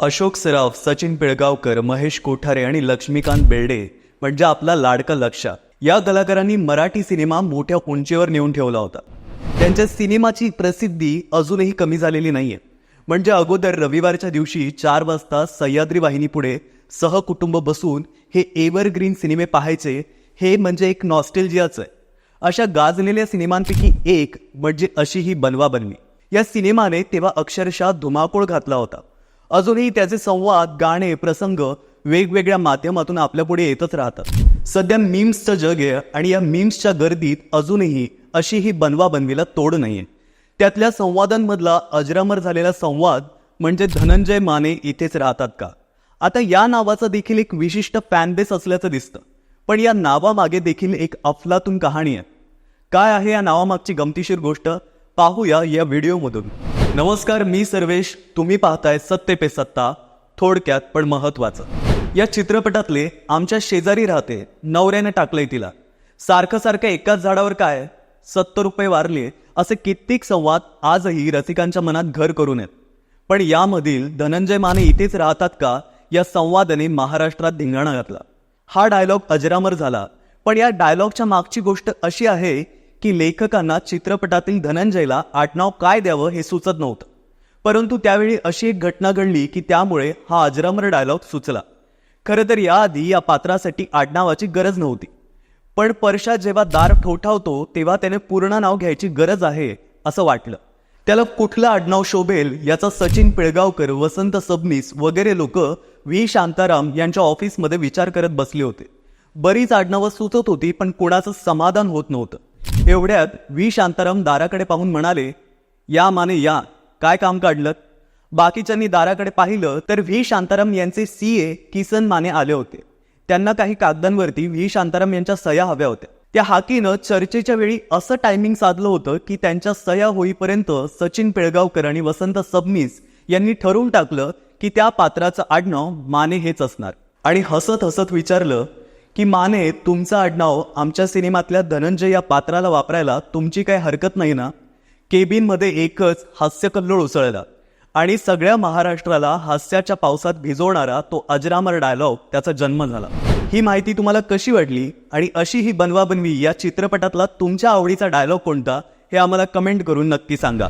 अशोक सराफ सचिन पिळगावकर महेश कोठारे आणि लक्ष्मीकांत बेर्डे म्हणजे आपला लाडका लक्षा या कलाकारांनी मराठी सिनेमा मोठ्या उंचीवर नेऊन ठेवला होता. त्यांच्या सिनेमाची प्रसिद्धी अजूनही कमी झालेली नाहीये. म्हणजे अगोदर रविवारच्या दिवशी चार वाजता सह्याद्री वाहिनीपुढे सहकुटुंब बसून हे एव्हरग्रीन सिनेमे पाहायचे हे म्हणजे एक नॉस्टेल्जियाच आहे. अशा गाजलेल्या सिनेमांपैकी एक म्हणजे अशी ही बनवा बनवी. या सिनेमाने तेव्हा अक्षरशः धुमाकूळ घातला होता. अजूनही त्याचे संवाद गाणे प्रसंग वेगवेगळ्या माध्यमातून आपल्यापुढे येतच राहतात. सध्या मीम्सचं जग आहे आणि या मीम्सच्या गर्दीत अजूनही अशी ही बनवा बनवीला तोड नाहीये. त्यातल्या संवादांमधला अजरामर झालेला संवाद म्हणजे धनंजय माने इथेच राहतात का? आता या नावाचं देखील एक विशिष्ट फॅनबेस असल्याचं दिसतं. पण या नावामागे देखील एक अफलातून कहाणी आहे. काय आहे या नावामागची गमतीशीर गोष्ट? पाहूया या व्हिडिओमधून. नमस्कार मी सर्वेश. तुम्ही पाहताय सत्ते पे सत्ता. थोडक्यात पण महत्वाचं या चित्रपटातले आमच्या शेजारी राहते नवऱ्याने टाकलंय तिला. सारखं सारखं एकाच झाडावर काय? सत्तर रुपये वारले असे कित्येक संवाद आजही रसिकांच्या मनात घर करून आहेत. पण यामधील धनंजय माने इथेच राहतात का? या संवादाने महाराष्ट्रात धिंगाणा घातला. हा डायलॉग अजरामर झाला. पण या डायलॉगच्या मागची गोष्ट अशी आहे की लेखकांना चित्रपटातील धनंजयला आडनाव काय द्यावं हे सुचत नव्हतं. परंतु त्यावेळी अशी एक घटना घडली की त्यामुळे हा अजरामर डायलॉग सुचला. खरं तर याआधी या पात्रासाठी आडनावाची गरज नव्हती. पण परशा जेव्हा दार ठोठावतो तेव्हा त्याने पूर्ण नाव घ्यायची गरज आहे असं वाटलं. त्याला कुठलं आडनाव शोभेल याचा सचिन पिळगावकर वसंत सबनीस वगैरे लोक व्ही. शांताराम यांच्या ऑफिसमध्ये विचार करत बसले होते. बरीच आडनावं सुचत होती पण कुणाचं समाधान होत नव्हतं. एवढ्यात वी शांताराम दाराकडे पाहून म्हणाले या माने या काय काम काढलं बाकीच्यांनी दाराकडे पाहिलं तर व्ही शांताराम यांचे सी ए किसन माने आले होते. त्यांना काही कागदांवरती व्ही शांताराम यांच्या सह्या हव्या होत्या. त्या हाकीनं चर्चेच्या वेळी असं टायमिंग साधलं होतं की त्यांच्या सह्या होईपर्यंत सचिन पिळगावकर आणि वसंत सबनीस यांनी ठरवून टाकलं की त्या पात्राचं आडनाव माने हेच असणार. आणि हसत हसत विचारलं की माने तुमचं आडनाव आमच्या सिनेमातल्या धनंजय या पात्राला वापरायला तुमची काही हरकत नाही ना? केबिनमध्ये एकच हास्यकल्लोळ उसळला आणि सगळ्या महाराष्ट्राला हास्याच्या पावसात भिजवणारा तो अजरामर डायलॉग त्याचा जन्म झाला. ही माहिती तुम्हाला कशी वाटली आणि अशी ही बनवाबनवी या चित्रपटातला तुमच्या आवडीचा डायलॉग कोणता हे आम्हाला कमेंट करून नक्की सांगा.